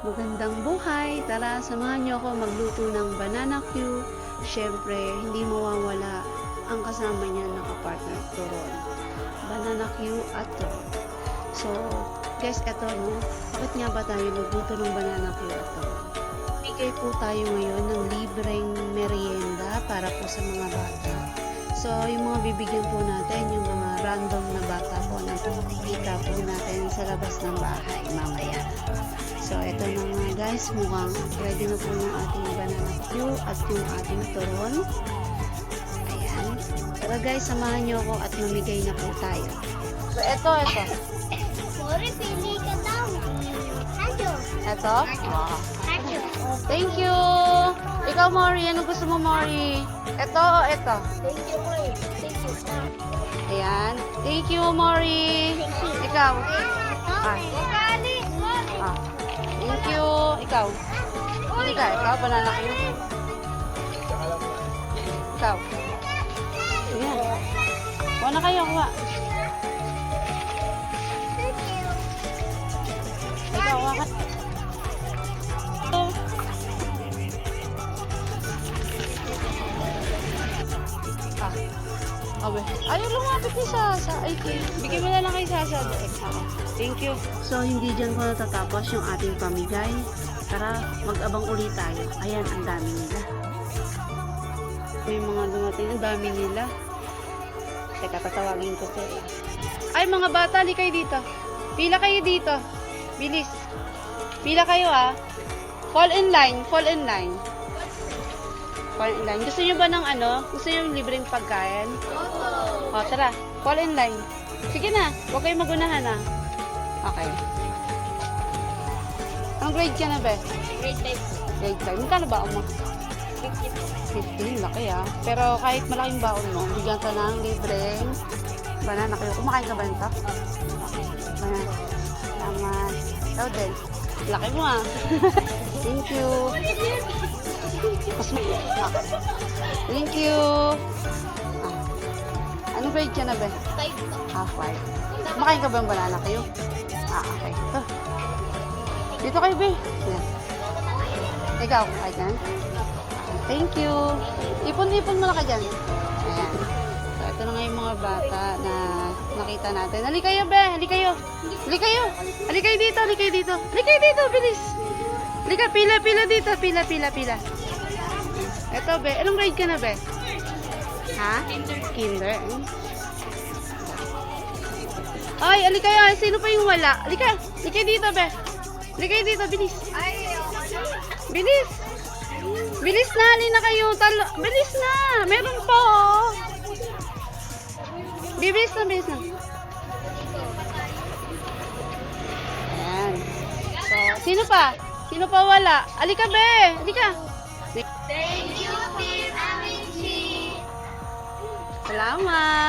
Magandang buhay! Tara, samahan niyo ako magluto ng banana Q. Siyempre, hindi mawawala ang kasama niya na kapartner turon. Banana Q at turon. So, guys, eto no, bakit nga ba tayo magluto ng banana Q at turon? Bigay po tayo ngayon ng libreng merienda para po sa mga bata. So, yung mga bibigyan po natin, random na bata po na makikita po natin sa labas ng bahay mamaya. So, ito na nga guys, mukhang ready na po yung ating banana Q at yung ating turon. Ayan. Tara guys, samahan nyo ako at mamigay na po tayo. So, ito, ito. Sorry, pili ka daw. Hajo. Ito? Wow. Thank you! Ikaw, Mori, ano gusto mo, Mori? Ito o ito? Thank you, Boy. Thank you. Ayan. Thank you, Mori. Ikaw? Ah. Ah. Thank you. Ikaw? Hindi ka. Ikaw, banana kayo. Ikaw? Ayan. Kuha na kayo, kuha. Thank you. Ikaw, kuha ka. Awe. Ayaw lumapit ni Sasa. Ay. Bigyan mo na lang kay Sasa. Thank you. So, hindi dyan ko natatapos yung ating pamigay. Tara, mag-abang ulit tayo. Ayan, ang dami nila. May mga dumating, ang dami nila. Teka, tatawagin ko to. eh. Ay, mga bata, li kayo dito. Pila kayo dito. Bilis. Pila kayo ah. Fall in line, fall in line. Fall in line. Gusto nyo ba ng ano? Gusto nyo yung libreng pagkain? O, tara. Fall in line. Sige na. Huwag kayo magunahan ah. Okay. Anong grade ka na, be? Grade life. Grade 5. Magkano ba mo? 15. Laki ah. Pero kahit malaking baon mo, bigyan ka ng libreng banana kayo. Kumakain ka ba nito? Banana. Salamat. Ikaw din. Laki mo ah. Thank you. Thank you. Ah. Anong grade ka na ba? Five. Ah, 5. Kumakain ka ba ng banana kayo? Ah, okay. Ito. Dito kayo, be. Yan. Ikaw, ka na? Thank you. Ipon-ipon mo na ka dyan. Ayan. So, ito na nga yung mga bata na nakita natin. Halika kayo, be. Halika kayo. Halika kayo. Halika kayo dito. Halika kayo dito. Halika kayo dito. Bilis. Halika, pila, pila dito. Pila, pila, pila. Ito, be. Anong grade ka na, be? Ha? Kinder. Kinder. Ay, halika kayo. Sino pa yung wala? Halika. Halika dito, be. Halika kayo dito. Bilis. Bilis. Bilis na, halina kayo. Talo. Bilis na. Meron pa, oh. Bilis na, bilis na. Ayan. So, sino pa? Sino pa wala? Alika, be. Alika. Thank Salamat.